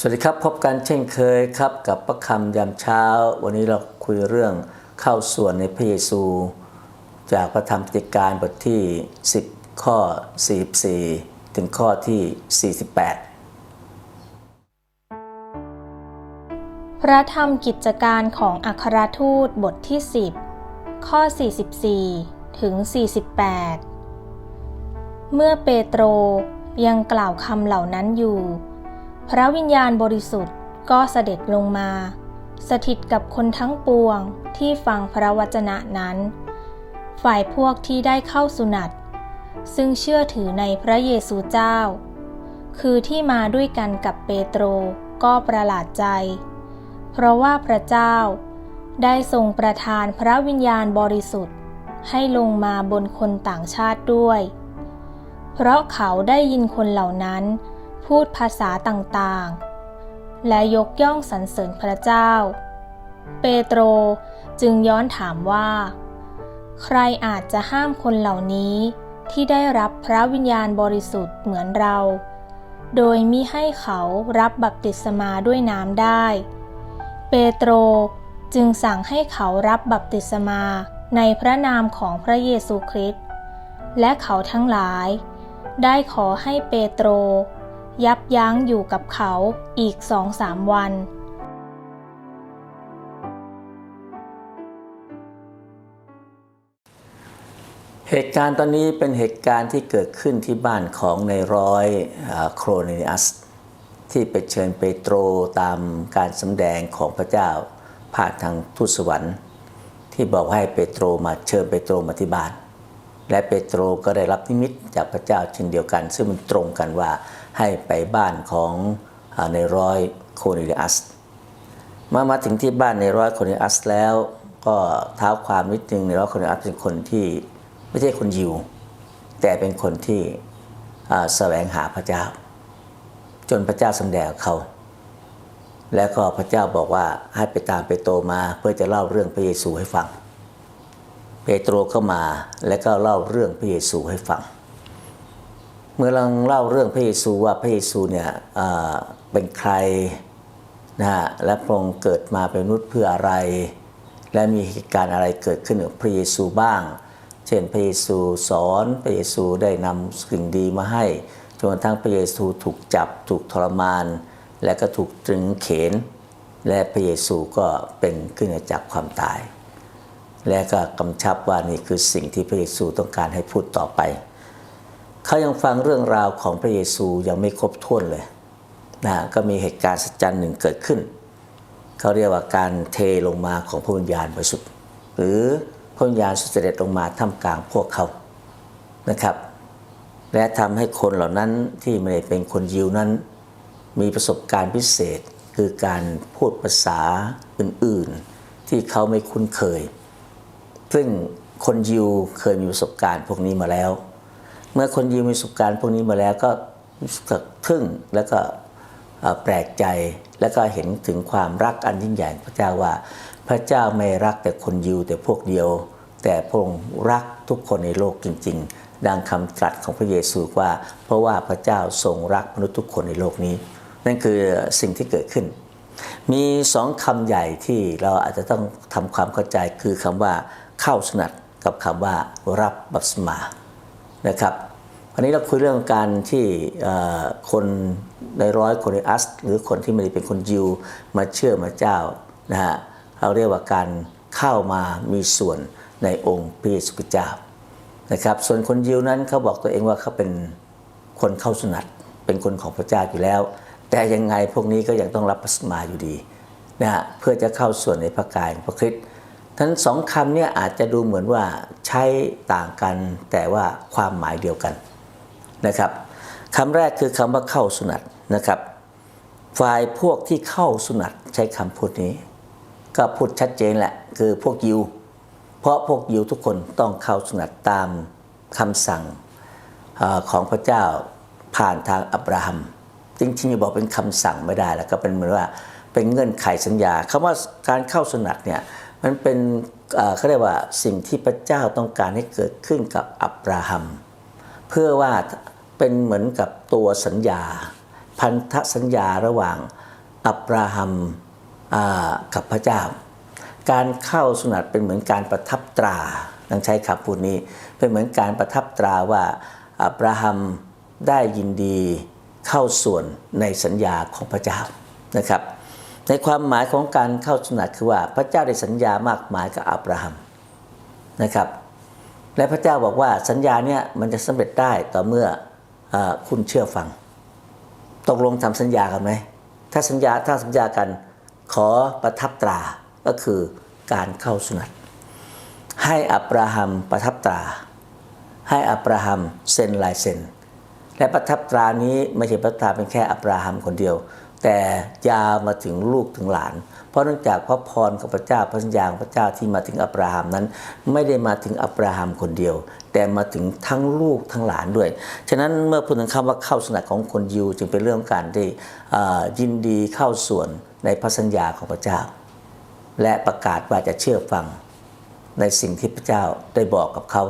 สวัสดีครับ พบกันเช่นเคยครับกับประคำยามเช้า วันนี้เราคุยเรื่องเข้าส่วนในพระเยซู จากพระธรรมปฏิการบทที่ 10 ข้อ 44 ถึงข้อที่ 48 พระธรรมกิจการของอัครทูตบทที่ 10 ข้อ 44 ถึง 48 เมื่อเปโตรยังกล่าวคำเหล่านั้นอยู่ พระวิญญาณบริสุทธิ์ก็เสด็จลงมา สถิตกับคนทั้งปวงที่ฟังพระวจนะนั้น ฝ่ายพวกที่ได้เข้าสุนัตซึ่งเชื่อถือในพระเยซูเจ้า คือที่มาด้วยกันกับเปโตรก็ประหลาดใจ เพราะว่าพระเจ้าได้ทรงประทานพระวิญญาณบริสุทธิ์ ให้ลงมาบนคนต่างชาติด้วย เพราะเขาได้ยินคนเหล่านั้น พูดภาษาต่างๆ และยกย่องสรรเสริญพระเจ้า เปโตรจึงย้อนถามว่า ใครอาจจะห้ามคนเหล่านี้ที่ได้รับพระวิญญาณบริสุทธิ์เหมือนเรา โดยมิให้เขารับบัพติศมาด้วยน้ำได้ เปโตรจึงสั่งให้เขารับบัพติศมาในพระนามของพระเยซูคริสต์และเขาทั้งหลาย ได้ขอให้เปโตร ยับยั้งอยู่กับเขาอีกสองสามวัน เหตุการณ์ตอนนี้เป็นเหตุการณ์ที่เกิดขึ้นที่บ้านของในร้อยโครเนอัส ที่ไปเชิญเปโตรตามการสำแดงของพระเจ้าผ่านทางทูตสวรรค์ ที่บอกให้เปโตรมาเชิญเปโตรมาที่บ้านและเปโตรก็ได้รับนิมิตจากพระเจ้าเช่นเดียวกัน ซึ่งมันตรงกันว่า ให้ไปบ้านของในร้อยโคเนอัสเมื่อมาถึงที่บ้านในร้อยโคเนอัสแล้ว ก็เท้าความนิดนึงในร้อยโคเนอัสเป็นคนที่ไม่ใช่คนยิว แต่เป็นคนที่แสวงหาพระเจ้า จนพระเจ้าสำแดงเขา แล้วก็พระเจ้าบอกว่าให้ไปตามเปโตรมาเพื่อจะเล่าเรื่องพระเยซูให้ฟัง เปโตรก็มาแล้วก็เล่าเรื่องพระเยซูให้ฟัง เมื่อเราเล่าเรื่องพระเยซูว่าพระเยซูเนี่ยเป็นใครนะฮะและพระองค์เกิดมาเป็นมนุษย์เพื่ออะไร และมีเหตุการณ์อะไรเกิดขึ้นกับพระเยซูบ้าง เช่นพระเยซูสอนพระเยซูได้นำสิ่งดีมาให้จนกระทั่งพระเยซูถูกจับถูกทรมาน และก็ถูกตรึงเขน และพระเยซูก็เป็นขึ้นจากความตาย และก็กำชับว่านี่คือสิ่งที่พระเยซูต้องการให้พูดต่อไป เขายังฟังเรื่องราวของพระเยซูยังไม่ครบถ้วนเลยนะก็มีเหตุการณ์สัจจันหนึ่งเกิดขึ้นเขาเรียกว่าการเทลงมาของพระวิญญาณบริสุทธิ์หรือพระวิญญาณเสด็จลงมาท่ามกลางพวกเขานะครับ และทำให้คนเหล่านั้นที่ไม่ได้เป็นคนยิวนั้น มีประสบการณ์พิเศษคือการพูดภาษาอื่นๆ ที่เขาไม่คุ้นเคย ซึ่งคนยิวเคยมีประสบการณ์พวกนี้มาแล้ว มื่อคนยิวมีประสบการณ์พวกนี้มาแล้วก็รู้สึกทึ่งแล้วก็แปลกใจแล้วก็เห็นถึงความรักอันยิ่งใหญ่พระเจ้าว่า พระเจ้าไม่รักแต่คนยิวแต่พวกเดียว แต่พระองค์รักทุกคนในโลกจริง ๆ ดังคำตรัสของพระเยซูว่า เพราะว่าพระเจ้าทรงรักมนุษย์ทุกคนในโลกนี้ นั่นคือสิ่งที่เกิดขึ้น มีสองคำใหญ่ที่เราอาจจะต้องทำความเข้าใจคือคำว่าเข้าสนัดกับคำว่ารับบัพติศมา นะครับวันนี้เราคุยเรื่องการที่คนในร้อยคนในอัสหรือคนที่ไม่ได้เป็นคนยิวมาเชื่อมาเจ้านะฮะเราเรียกว่าการเข้ามามีส่วนในองค์พระเยซูคริสต์เจ้านะครับ ส่วนคนยิวนั้นเขาบอกตัวเองว่าเขาเป็นคนเข้าสนัดเป็นคนของพระเจ้าอยู่แล้ว แต่ยังไงพวกนี้ก็ยังต้องรับปัสมาอยู่ดีนะฮะเพื่อจะเข้าส่วนในพระกายพระคริสต์ ทั้นสองคำนี้อาจจะดูเหมือนว่าใช้ต่างกันแต่ว่าความหมายเดียวกันนะครับคำแรกคือคำว่าเข้าสุนัตนะครับฝ่ายพวกที่เข้าสุนัตใช้คำพูดนี้ ก็พูดชัดเจนแหละคือพวกยิว เพราะพวกยิวทุกคนต้องเข้าสุนัตตามคำสั่งอของพระเจ้าผ่านทางอับราฮัม จริงๆจะบอกเป็นคำสั่งไม่ได้แล้วก็เป็นเหมือนว่าเป็นเงื่อนไขสัญญาคำว่าการเข้าสุนัตเนี่ย มันเป็นเขาเรียกว่าสิ่งที่พระเจ้าต้องการให้เกิดขึ้นกับอับราฮัม เพื่อว่าเป็นเหมือนกับตัวสัญญา พันธสัญญาระหว่างอับราฮัมกับพระเจ้า การเข้าสุนัตเป็นเหมือนการประทับตราต้องใช้คำพูดนี้เป็นเหมือนการประทับตราว่าอับราฮัมได้ยินดีเข้าส่วนในสัญญาของพระเจ้านะครับ ในความหมายของการเข้าสุนัตคือว่าพระเจ้าได้สัญญามากมายกับอับราฮัมนะครับ และพระเจ้าบอกว่าสัญญาเนี่ยมันจะสำเร็จได้ต่อเมื่ออคุณเชื่อฟัง ตกลงทำสัญญากันไหมถ้าสัญญาถ้าสัญญากันขอประทับตราก็คือการเข้าสุนัตให้อับราฮัมประทับตรา ให้อับราฮัมเซ็นลายเซ็นและประทับตรานี้ไม่ใช่ประทับตราเป็นแค่อับราฮัมคนเดียว แต่ยาวมาถึงลูกถึงหลาน เพราะเนื่องจากพระพรของพระเจ้าพระสัญญาของพระเจ้าที่มาถึงอับราฮัมนั้น ไม่ได้มาถึงอับราฮัมคนเดียว แต่มาถึงทั้งลูกทั้งหลานด้วย ฉะนั้นเมื่อพูดถึงคำว่าเข้าสนัดของคนยิวจึงเป็นเรื่องการที่ยินดีเข้าส่วนในพระสัญญาของพระเจ้า และประกาศว่าจะเชื่อฟังในสิ่งที่พระเจ้าได้บอกกับเขา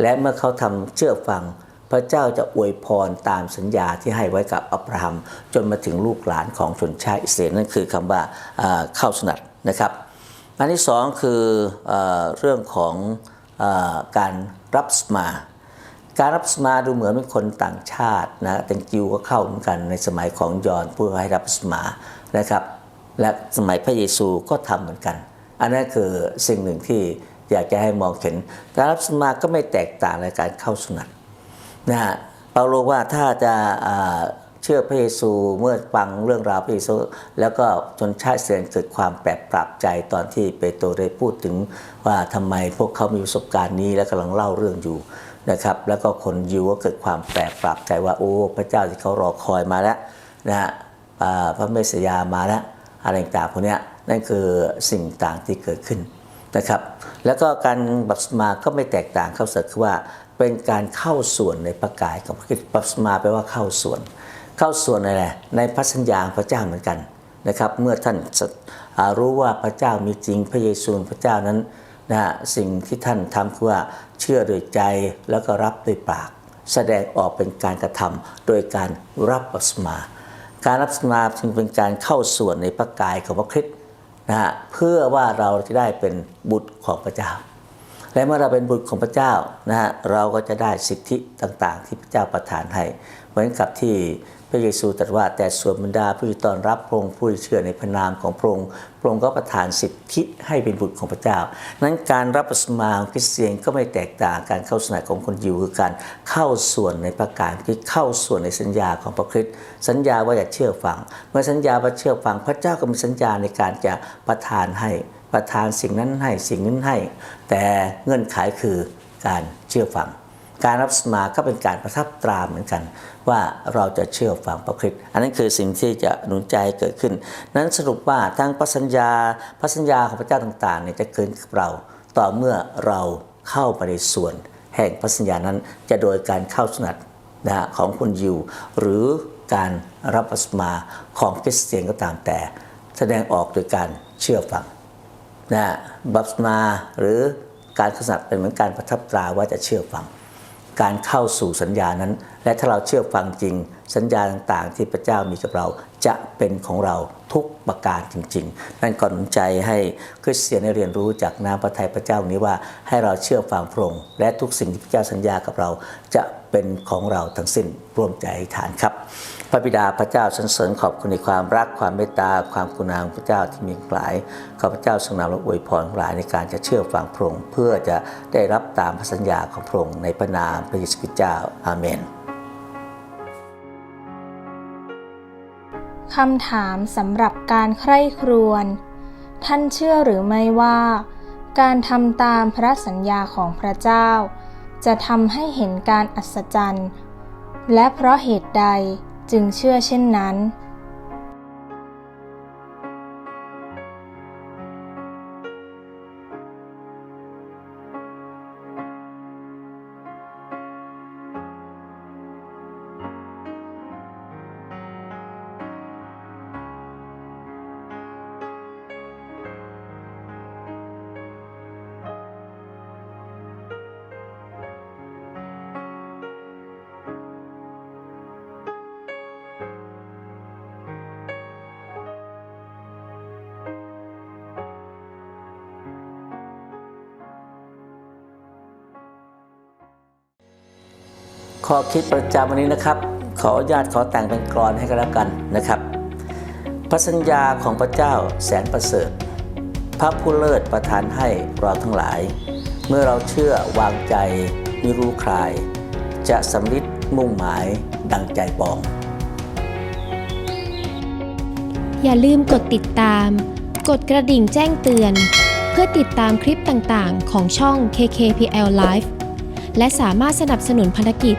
และเมื่อเขาทำเชื่อฟัง พระเจ้าจะอวยพรตามสัญญาที่ให้ไว้กับอับราฮัม จนมาถึงลูกหลานของชนชาติอิสราเอลนั่นคือคำว่าอ่าเข้าสนัดนะครับ อันที่สองคือเอเรื่องของอการรับสมา การรับสมาดูเหมือนเป็นคนต่างชาตินะแต่จิวก็เข้าเหมือนกันในสมัยของยอนผู้ให้รับสมานะครับ และสมัยพระเยซูก็ทำเหมือนกัน อันนั้นคือสิ่งหนึ่งที่อยากจะให้มองเห็นการรับสมาก็ไม่แตกต่างในการเข้าสนัต นะฮะเปาโลว่าถ้าจะเชื่อพระเยซูเมื่อฟังเรื่องราวพระเยซู แล้วก็จนชาติเสียนเกิดความแปรปรับใจตอนที่เปโตรได้พูดถึงว่าทำไมพวกเขามีประสบการณ์นี้และกำลังเล่าเรื่องอยู่นะครับแล้วก็คนยิวก็เกิดความแปรปรับใจว่าโอ้พระเจ้าที่เขารอคอยมาแล้วนะฮะพระเมสสยามาแล้วอะไรต่างๆพวกนี้นั่นคือสิ่งต่างที่เกิดขึ้นนะครับแล้วก็การบัพติศมาก็ไม่แตกต่างเข้าเสกคือว่า เป็นการเข้าส่วนในพระกายของพระคริสต์บัพติศมาแปลว่าเข้าส่วน เข้าส่วนในอะไรในพระสัญญาพระเจ้าเหมือนกันนะครับ เมื่อท่านรู้ว่าพระเจ้ามีจริงพระเยซูนพระเจ้านั้นนะฮะสิ่งที่ท่านทำคือว่าเชื่อโดยใจแล้วก็รับด้วยปาก แสดงออกเป็นการกระทำโดยการรับบัพติศมา การรับสมาจึงเป็นการเข้าส่วนในพระกายของพระคริสต์นะฮะเพื่อว่าเราจะได้เป็นบุตรของพระเจ้า และเมื่อเราเป็นบุตรของพระเจ้านะฮะเราก็จะได้สิทธิต่างๆ ที่พระเจ้าประทานให้ เหมือนกับที่พระเยซูตรัสว่าแต่ส่วนบรรดาผู้ที่ต้อนรับพระองค์ผู้ที่เชื่อในพระนามของพระองค์พระองค์ก็ประทานสิทธิให้เป็นบุตรของพระเจ้า นั้นการรับบัพติศมาของคริสเตียนก็ไม่แตกต่างการเข้าสนาของคนยิวคือการเข้าส่วนในประการที่เข้าส่วนในสัญญาของพระคริสต์สัญญาว่าจะเชื่อฟัง เมื่อสัญญาว่าเชื่อฟังพระเจ้าก็มีสัญญาในการจะประทานให้ประทานสิ่งนั้นให้สิ่งนั้นให้ แต่เงื่อนไขคือการเชื่อฟัง การรับสมาก็เป็นการประทับตราเหมือนกัน ว่าเราจะเชื่อฟังพระคริสต์อันนั้นคือสิ่งที่จะหนุนใจใเกิดขึ้น นั้นสรุปว่าทั้งพระสัญญาพระสัญญาของพระเจ้าต่างๆเนี่ยจะเกิดกับเรา ต่อเมื่อเราเข้าไปในส่วน แห่งพระสัญญานั้นจะโดยการเข้าสนัดนะของคนยิวหรือการรับบัพติศมาของคริสเตียนก็ตามแต่ แสดงออกโดยการเชื่อฟังนะบัพติศมาหรือการขสัตเป็นเหมือนการประทับตราว่าจะเชื่อฟัง การเข้าสู่สัญญานั้น และถ้าเราเชื่อฟังจริง สัญญาต่างๆ ที่พระเจ้ามีกับเรา จะเป็นของเราทุกประการจริง ๆ นั่นก่อนหนุนใจให้คริสเตียนได้เรียนรู้จากน้ำพระทัยพระเจ้านี้ว่าให้เราเชื่อฟังพระองค์และทุกสิ่งที่พระเจ้าสัญญากับเราจะเป็นของเราทั้งสิ้นร่วมใจฐานครับ พระบิดาพระเจ้าสรรเสริญขอบคุณในความรักความเมตตาความกุณาของพระเจ้าที่มีหลายข้าพเจ้าทรงนำและอวยพรหลายในการจะเชื่อฟังพระองค์เพื่อจะได้รับตามพระสัญญาของพระองค์ในพระนามพระเยซูคริสต์เจ้าอาเมน คำถามสำหรับการใคร่ครวญ ท่านเชื่อหรือไม่ว่า การทำตามพระสัญญาของพระเจ้า จะทำให้เห็นการอัศจรรย์ และเพราะเหตุใดจึงเชื่อเช่นนั้น ข้อคิดประจำวันนี้นะครับ ขออนุญาตขอแต่งเป็นกรอนให้กันแล้วกันนะครับ พระสัญญาของพระเจ้าแสนประเสริฐ พระผู้เลิศประทานให้เราทั้งหลาย เมื่อเราเชื่อวางใจมิรู้คลาย จะสำลิดมุ่งหมายดังใจปอง อย่าลืมกดติดตาม กดกระดิ่งแจ้งเตือน เพื่อติดตามคลิปต่างๆ ของช่อง KKPL Live และสามารถสนับสนุนภารกิจ